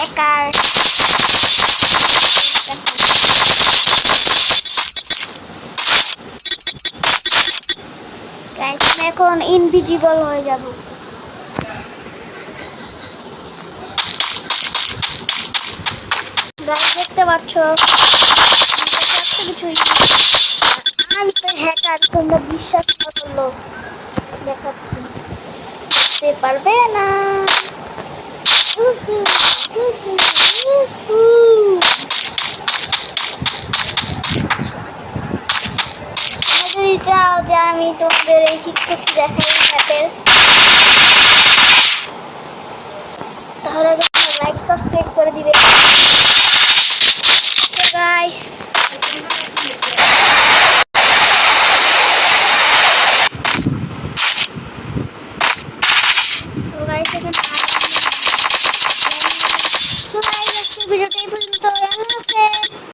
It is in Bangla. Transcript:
হ্যাকার এখন ইনভিজিবল হয়ে যাব। দেখতে পাচ্ছ? কিছুই আমি তো হ্যাকার, তোমরা বিশ্বাস করল দেখাচ্ছি। দেখতে পারবে না? চাও যে আমি তোমাদের এই টিকটকটি দেখাই ম্যাপের, তাহলে তোমরা লাইক সাবস্ক্রাইব করে দিবে। গাইস